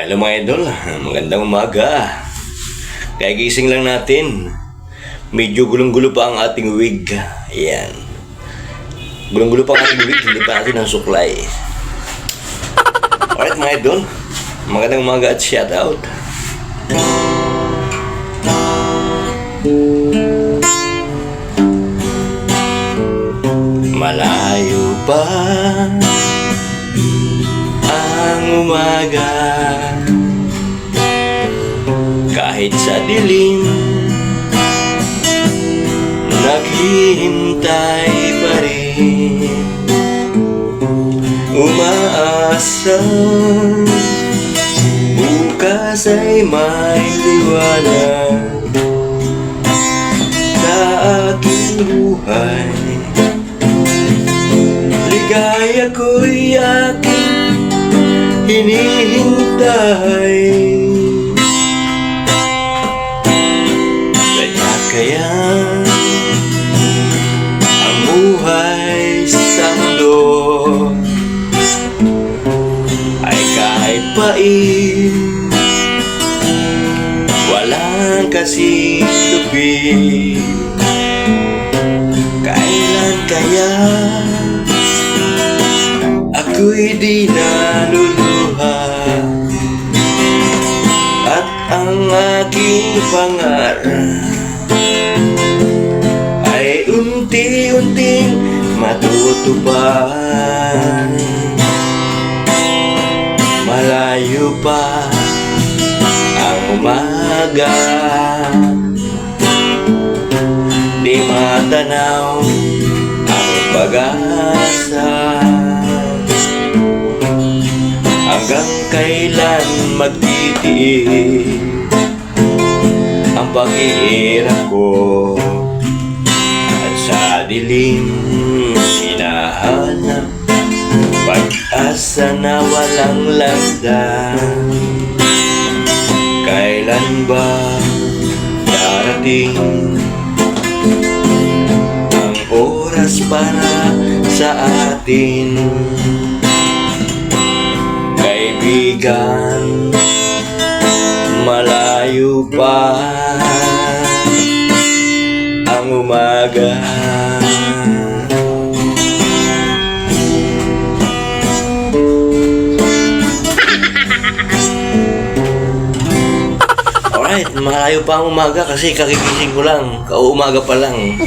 Hello mga idol, magandang umaga. Kaya gising lang natin. Medyo gulong-gulo pa ang ating wig. Ayan. Gulong-gulo pa ang ating wig, hindi pa natin ang suklay. Alright mga idol, magandang umaga at shout out. Malayo pa ang umaga Kahit sa dilim. Naghihintay pa rin. Umaasa Bukas ay may liwanag Sa aking buhay Ligaya ko'y aking hinihintay kahit pain walang kasing lupit Kailan kaya ako'y di naluluha? At ang aking pangarap Ay unti-unting matutupad pa ang umaga. Di matanaw ang pag-asa. Hanggang kailan magtitiis Ang paghihirap ko? At sa dilim na walang landas. Kailan ba darating Ang oras para sa atin? Kaibigan Malayo pa ang umaga malayo pa ang umaga kasi kakigising ko lang. Kauumaga pa lang.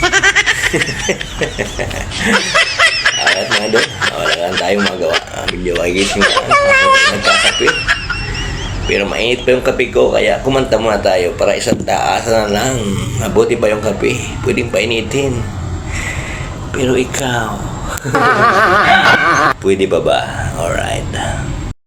Alright mga doon, wala lang tayong magawa. Ah, Medyo na. Nagkakape. Pero mainit pa yung kape ko, kaya kumanta muna tayo para isang taas na lang. Mabuti pa yung kape. Pwedeng painitin. Pero ikaw, pwede ba ba? Alright.